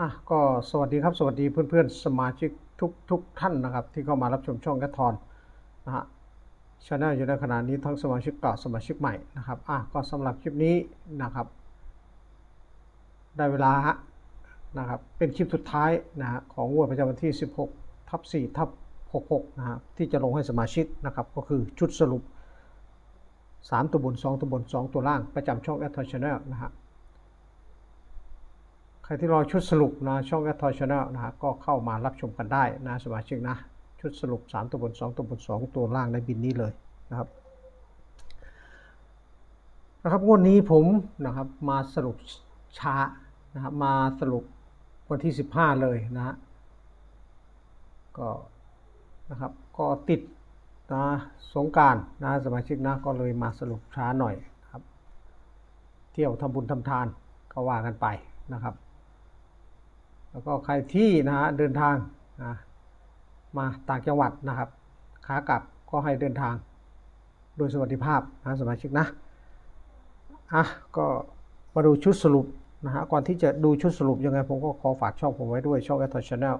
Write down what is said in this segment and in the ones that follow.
อะก็สวัสดีครับสวัสดีเพื่อนๆ สมาชิกทุกทุกท่านนะครับ ที่เข้ามารับชมช่องแกทอนนะฮะช anel อยู่ในขณะนี้ทั้งสมาชิกเก่าสมาชิกใหม่นะครับอะก็สำหรับคลิปนี้นะครับ ได้เวลาฮะนะครับเป็นคลิปสุดท้ายนะฮะของงวดประจำวันที่ 16ทับ4ทับ66นะฮะที่จะลงให้สมาชิกนะครับก็คือชุดสรุป 3 ตัวบน 2 ตัวบน 2 ตัวล่างประจำช่องแอ t ท r ช n แนลนะฮะ ใครที่รอชุดสรุปนะช่องแอ t ท r ช n แนลนะฮะก็เข้ามารับชมกันได้นะสมาชิกนะชุดสรุป 3 ตัวบน 2 ตัวบน 2 ตัวล่างในบินนี้เลยนะครับนะครับงวดนี้ผมนะครับมาสรุปช้านะครับมาสรุปวันที่ 15 เลยนะฮะก็นะครับก็ติดนะสงการนะสมาชิกนะก็เลยมาสรุปช้าหน่อยครับ เที่ยวทำบุญทำทานก็ว่ากันไปนะครับ แล้วก็ใครที่นะฮะเดินทางนะมาต่างจังหวัดนะครับขากลับก็ให้เดินทาง โดยสวัสดิภาพนะสมาชิกนะอะก็มาดูชุดสรุปนะฮะก่อนที่จะดูชุดสรุปยังไงผมก็ขอฝากช่องผมไว้ด้วยช่องแอททอชแนล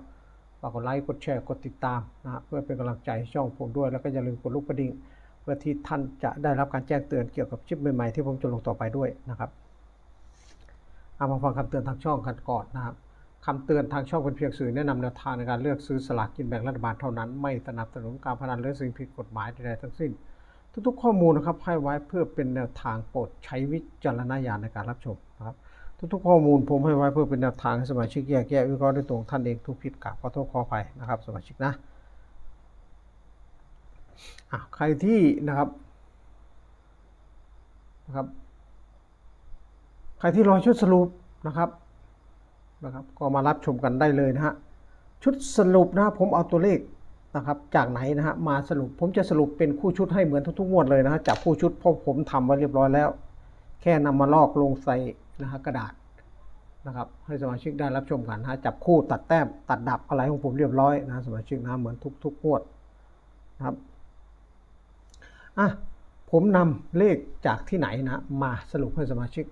ฝากกดไลค์กดแชร์กดติดตามนะฮะเพื่อเป็นกำลังใจให้ช่องผมด้วย แล้วก็อย่าลืมกดลูกกระดิ่งเพื่อที่ท่านจะได้รับการแจ้งเตือนเกี่ยวกับคลิปใหม่ๆที่ผมจะลงต่อไปด้วยนะครับเอามาฟังคำเตือนทางช่องกันก่อนนะครับ คำเตือนทางช่องเป็นเพียงสื่อแนะนำแนวทางในการเลือกซื้อสลากกินแบ่งรัฐบาลเท่านั้น ไม่สนับสนุนการพนันหรือสิ่งผิดกฎหมายใดๆทั้งสิ้น ทุกๆ ข้อมูลนะครับให้ไว้เพื่อเป็นแนวทางโปรดใช้วิจารณญาณในการรับชมนะครับทุกๆข้อมูลผมให้ไว้เพื่อเป็นแนวทางให้สมาชิกแยกแยะวิเคราะห์ด้วยตัวของท่านเองทุกผิดกับขอโทษขออภัยนะครับ สมาชิกนะใครที่นะครับนะครับ ใครที่รอชุดสรุปนะครับ นะครับ ก็มารับชมกันได้เลยนะฮะชุดสรุปนะผมเอาตัวเลขนะครับจากไหนนะฮะมาสรุปผมจะสรุปเป็นคู่ชุดให้เหมือนทุกๆงวดเลยนะฮะจากคู่ชุดเพราะผมทำไว้เรียบร้อยแล้ว แค่นำมาลอกลงใส่นะฮะกระดาษนะครับให้สมาชิกได้รับชมกันนะจับคู่ตัดแต้มตัดดับอะไรของผมเรียบร้อยนะสมาชิกนะเหมือนทุกๆงวดนะครับอะผมนำเลขจากที่ไหนนะมาสรุปให้สมาชิก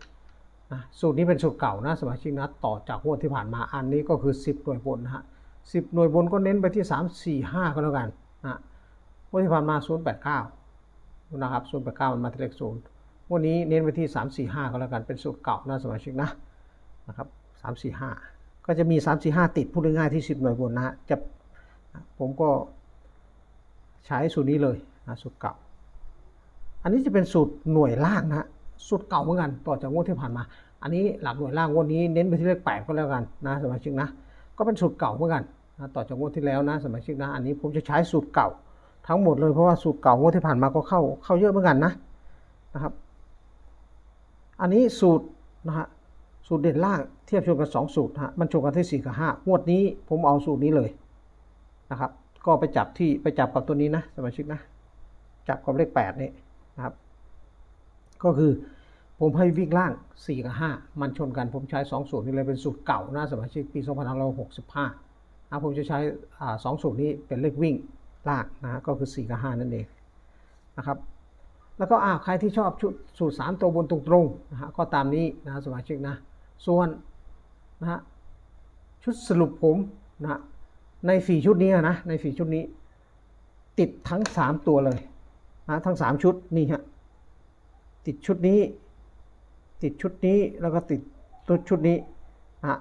นะสูตรนี้เป็นสูตรเก่านะสมาชิกนะต่อจากงวดที่ผ่านมาอันนี้ก็คือ 10 หน่วยบนนะฮะสิหน่วยบนก็เน้นไปที่ 3 4 5 ก็แล้วกันนะงวดที่ผ่านมา 089นะครับ089มันมาที่เลขศูนย์งวดนี้เน้นไปที่ 3 4 5 ก็แล้วกันเป็นสูตรเก่านะสมาชิกนะนะครับ3 4 5 ก็จะมี 3 4 5 ติดพูดง่ายๆที่ 10 หน่วยบนนะฮะจะผมก็ใช้สูตรนี้เลยนะสูตรเก่า อันนี้จะเป็นสูตรหน่วยล่างนะฮะ สูตรเก่าเหมือนกันต่อจากงวดที่ผ่านมา อันนี้หลักหน่วยล่างงวดนี้เน้นไปที่เลขแปดก็แล้วกันนะสมาชิกนะก็เป็นสูตรเก่าเหมือนกันนะต่อจากงวดที่แล้วนะสมาชิกนะอันนี้ผมจะใช้สูตรเก่าทั้งหมดเลยเพราะว่าสูตรเก่างวดที่ผ่านมาก็เข้าเข้าเยอะเหมือนกันนะนะครับ อันนี้สูตรนะฮะสูตรเด่นล่างเทียบชนกันสองสูตรฮะมันชนกันที่สี่กับห้างวดนี้ผมเอาสูตรนี้เลยนะครับ ก็ไปจับที่ไปจับกับตัวนี้นะสมาชิกนะ จับกับเลขแปดนี่นะครับ ก็คือ ผมให้วิ่งล่าง 4 กับ 5 มันชนกันผมใช้ 2 สูตรนี้เลยเป็นสูตรเก่านะสมาชิกปี 2565นะผมจะใช้สองสูตรนี้เป็นเลขวิ่งล่างนะก็คือ 4 กับ 5 นั่นเองนะครับแล้วก็อ่าใครที่ชอบชุดสูตร 3 ตัวบนตรงๆนะฮะก็ตามนี้นะสมาชิกนะส่วนนะฮะชุดสรุปผมนะฮะใน 4 ชุดนี้นะใน 4 ชุดนี้ ติดทั้ง 3 ตัวเลยนะทั้ง 3 ชุดนี่ฮะติดชุดนี้ ติดชุดนี้แล้วก็ติดตัวชุดนี้อะ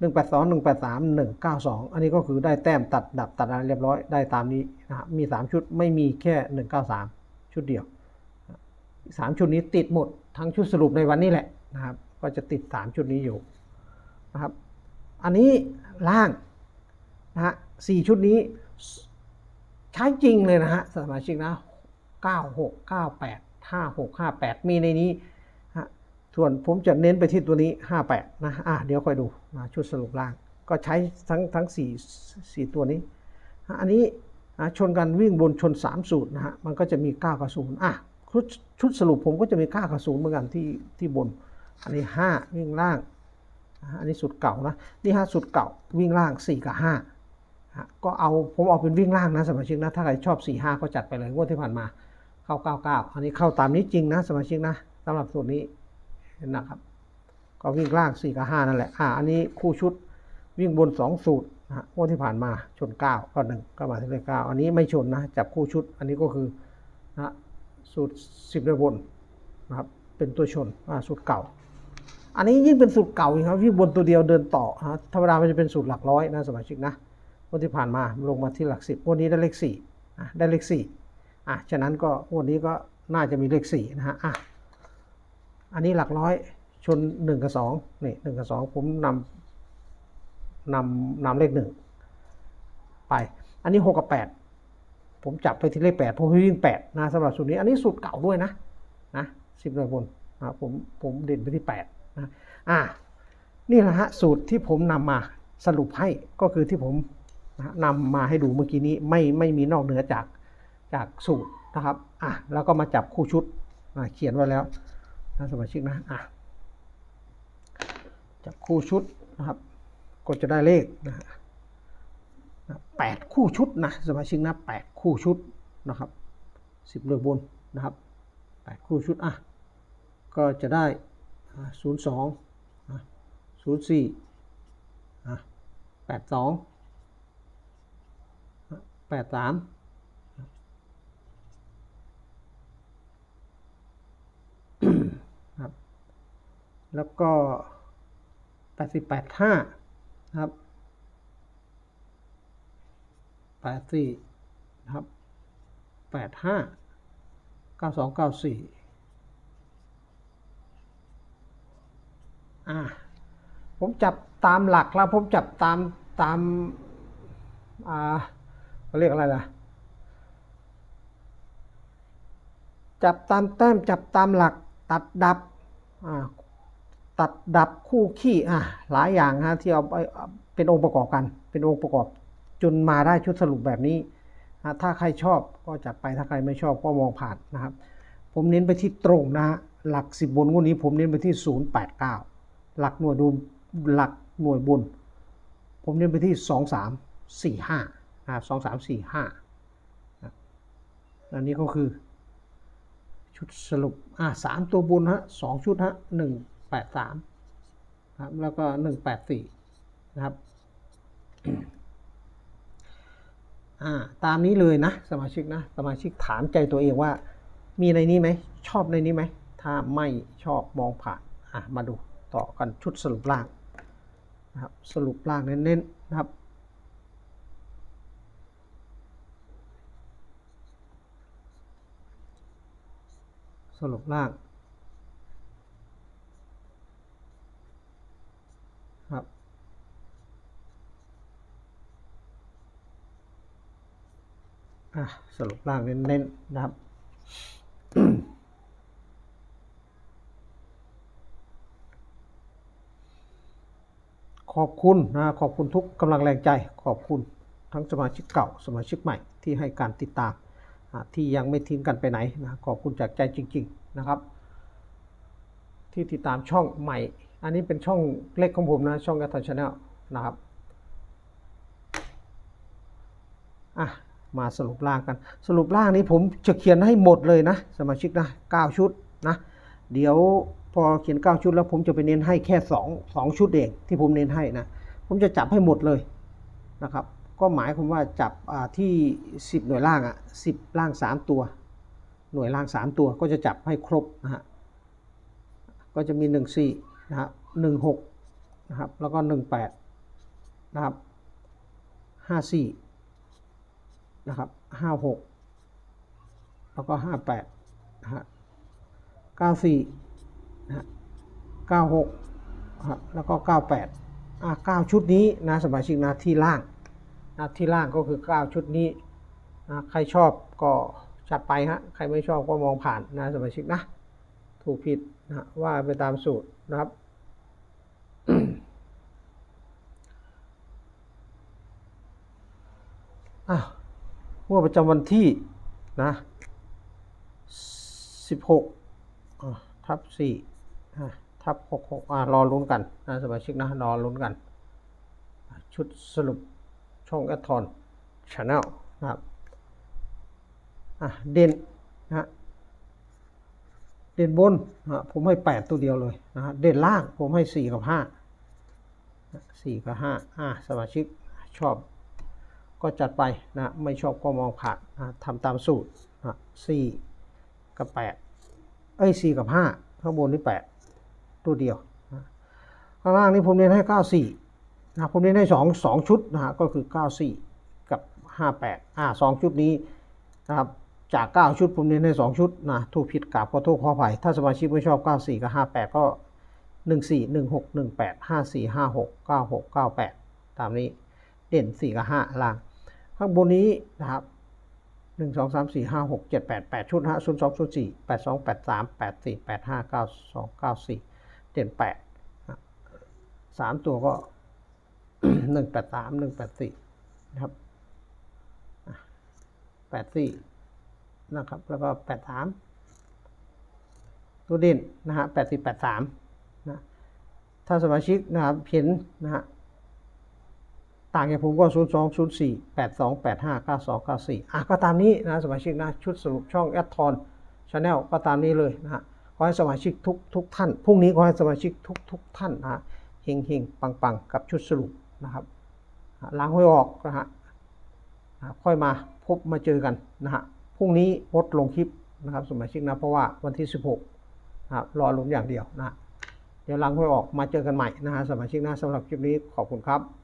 หนึ่งแปดสองหนึ่งแปดสามหนึ่งเก้าสองอันนี้ก็คือได้แต้มตัดดับตัดอะไรเรียบร้อยได้ตามนี้นะฮะมีสามชุดไม่มีแค่หนึ่งเก้าสามชุดเดียวสามชุดนี้ติดหมดทั้งชุดสรุปในวันนี้แหละนะครับ ก็จะติดสามชุดนี้อยู่นะครับ อันนี้ล่างนะฮะสี่ชุดนี้ใช้จริงเลยนะฮะสมาชิกนะเก้าหกเก้าแปดห้าหกห้าแปดมีในนี้ ส่วนผมจะเน้นไปที่ตัวนี้ห้าแปดนะอะเดี๋ยวค่อยดูนะชุดสรุปล่าง ก็ใช้ทั้งทั้งสี่สี่ตัวนี้ อันนี้ชนกันวิ่งบนชนสามสูตรนะฮะ มันก็จะมีเก้ากับศูนย์อะชุดชุดสรุปผมก็จะมีเก้ากับศูนย์เหมือนกันที่ที่บน อันนี้ห้าวิ่งล่าง อันนี้สูตรเก่านะ นี่ฮะสูตรเก่าวิ่งล่างสี่กับห้าก็เอาผมเอาเป็นวิ่งล่างนะสมาชิกนะ ถ้าใครชอบ 4 5 ก็จัดไปเลยงวดที่ผ่านมา เข้า 99 อันนี้เข้าตามนี้จริงนะสมาชิกนะสำหรับสูตรนี้ นะครับ ก็วิ่งล่าง4กับ5นั่นแหละอ่าอันนี้คู่ชุดวิ่งบนสองสูตรนะฮะงวดที่ผ่านมาชนเก้าก็หนึ่งก็มาที่เลขเก้าอันนี้ไม่ชนนะจับคู่ชุด อันนี้ก็คือนะฮะสูตรสิบบนนะครับเป็นตัวชนอ่าสูตรเก่า อันนี้ยิ่งเป็นสูตรเก่าอีกครับวิ่งบนตัวเดียวเดินต่อฮะธรรมดามันจะเป็นสูตรหลักร้อยนะสมาชิกนะงวดที่ผ่านมาลงมาที่หลักสิบงวดนี้ได้เลขสี่อะได้เลขสี่อะฉะนั้นก็งวดนี้ก็น่าจะมีเลขสี่นะฮะอะ อันนี้หลักร้อยชนหนึ่งกับสองนี่หนึ่งกับสองผมนำนำนำเลขหนึ่งไป อันนี้หกกับแปดผมจับไปที่เลขแปดผมวิ่งแปดนะสำหรับสูตรนี้ อันนี้สูตรเก่าด้วยนะนะสิบหน่วยบนนะผมผมเด่นไปที่แปดนะอ่านี่แหละฮะสูตรที่ผมนำมาสรุปให้ก็คือที่ผมนะนำมาให้ดูเมื่อกี้นี้ไม่ไม่มีนอกเหนือจากจากสูตรนะครับอะแล้วก็มาจับคู่ชุดเขียนไว้แล้ว นะสมาชิกนะอะจับคู่ชุดนะครับ ก็จะได้เลขนะฮะแปดคู่ชุดนะสมาชิกนะแปดคู่ชุดนะครับสิบเลยบนนะครับแปดคู่ชุดอะก็จะได้ศูนย์สองศูนย์สี่แปดสองแปดสามครับ แล้วก็แปดสิบแปดห้านะครับแปดสี่นะครับแปดห้าเก้าสองเก้าสี่อ่า ผมจับตามหลักแล้ว ผมจับตามตาม อ่าเขาเรียกอะไรล่ะจับตามแต้มจับตามหลักตัดดับอ่า ตัดดับคู่ขี้อะหลายอย่างฮะที่เอาไปเป็นองค์ประกอบกัน เป็นองค์ประกอบจนมาได้ชุดสรุปแบบนี้อะถ้าใครชอบก็จัดไปถ้าใครไม่ชอบก็มองผ่านนะครับ ผมเน้นไปที่ตรงนะฮะหลักสิบบนงวดนี้ผมเน้นไปที่ศูนย์แปดเก้าหลักหน่วยดูหลักหน่วยบน ผมเน้นไปที่สองสามสี่ห้านะครับสองสามสี่ห้าอันนี้ก็คือชุดสรุปอ่าสามตัวบนฮะสองชุดฮะหนึ่ง แปดสามครับแล้วก็หนึ่งแปดสี่นะครับอ่าตามนี้เลยนะสมาชิกนะสมาชิกถามใจตัวเองว่า มีในนี้ไหมชอบในนี้ไหมถ้าไม่ชอบมองผ่านอะมาดูต่อกันชุดสรุปล่างนะครับสรุปล่างเน้นๆนะครับสรุปล่าง ครับ อะ สรุปล่างเน้นๆนะครับขอบคุณนะขอบคุณทุกกำลังแรงใจ ขอบคุณทั้งสมาชิกเก่าสมาชิกใหม่ที่ให้การติดตามที่ยังไม่ทิ้งกันไปไหนนะขอบคุณจากใจจริง ๆนะครับ ที่ติดตามช่องใหม่ อันนี้เป็นช่องเล็กของผมนะช่องกระทันชาแนลนะครับอะ มาสรุปล่างกัน สรุปล่างนี้ผมจะเขียนให้หมดเลยนะ สมาชิกนะ9ชุดนะ เดี๋ยวพอเขียน 9 ชุดแล้วผมจะไปเน้นให้แค่ 2 2 ชุดเองที่ผมเน้นให้นะ ผมจะจับให้หมดเลยนะครับ ก็หมายความว่าจับที่ 10 หน่วยล่างอะ10 ล่าง 3 ตัว หน่วยล่าง 3 ตัวก็จะจับให้ครบนะฮะ ก็จะมี 1 4นะครับ1 6นะครับ แล้วก็ 1 8นะครับ5 4 นะครับ56แล้วก็58นะฮะ94นะฮะ96นะฮะแล้วก็98อะ9ชุดนี้นะสมาชิกนะที่ล่างนะที่ล่างก็คือ9ชุดนี้นะใครชอบก็จัดไปฮะใครไม่ชอบก็มองผ่านนะสมาชิกนะถูกผิดนะว่าไปตามสูตรนะครับ อ้าว งวดประจำวันที่นะ16ทับ4อ่ทับ66อะรอลุ้นกันนะสมาชิกนะรอลุ้นกัน ชุดสรุปช่องแอดทอนชาแนลนะครับอะเด่นนะเด่นบนนะผมให้ 8 ตัวเดียวเลยนะเด่นล่างผมให้ 4 กับสี่กับห้าอ่าสมาชิกชอบ ก็จัดไปนะไม่ชอบก็มองผ่านนะทำตามสูตรนะสี่กับแปดเอ้ยสี่กับห้าข้างบนนี่แปดตัวเดียวนะข้างล่างนี่ผมเน้นให้เก้าสี่นะผมเน้นให้สองสองชุดนะฮะก็คือเก้าสี่กับห้าแปดอ่าสองชุดนี้นะครับจากเก้าชุดผมเน้นให้สองชุดนะถูกผิดกราบขอโทษขออภัยถ้าสมาชิกไม่ชอบเก้าสี่กับห้าแปดก็หนึ่งสี่หนึ่งหกหนึ่งแปดห้าสี่ห้าหกเก้าหกเก้าแปดตามนี้เด่นสี่กับห้าล่าง ข้างบนนี้นะครับหนึ่งสองสามสี่ห้าหกเจ็ดแปดแปดชุดฮะศูนย์สองศูนย์สี่แปดสองแปดสามแปดสี่แปดห้าเก้าสองเก้าสี่เด่นแปดสามตัวก็หนึ่งแปดสามหนึ่งแปดสี่นะครับแปดสี่นะครับ แล้วก็แปดสามตัวเด่นนะฮะแปดสี่แปดสามนะถ้าสมาชิกนะครับเห็นนะฮะ ต่างจากผมก็ 0 2 0 4 8 2 8 5 9 2 9 4 อะก็ตามนี้นะสมาชิกนะชุดสรุปช่องแอดทอนชาแนลก็ตามนี้เลยนะฮะขอให้สมาชิกทุกทุกท่านพรุ่งนี้ขอให้สมาชิกทุกทุกท่านนะฮะเฮงเฮงปังปังกับชุดสรุปนะครับล้างห้วยออกนะฮะค่อยมาพบมาเจอกันนะฮะพรุ่งนี้งดลงคลิปนะครับสมาชิกนะเพราะว่าวันที่ 16นะครับรอลุ้นอย่างเดียวนะฮะเดี๋ยวล้างห้วยออกมาเจอกันใหม่นะฮะสมาชิกนะสำหรับคลิปนี้ขอบคุณครับ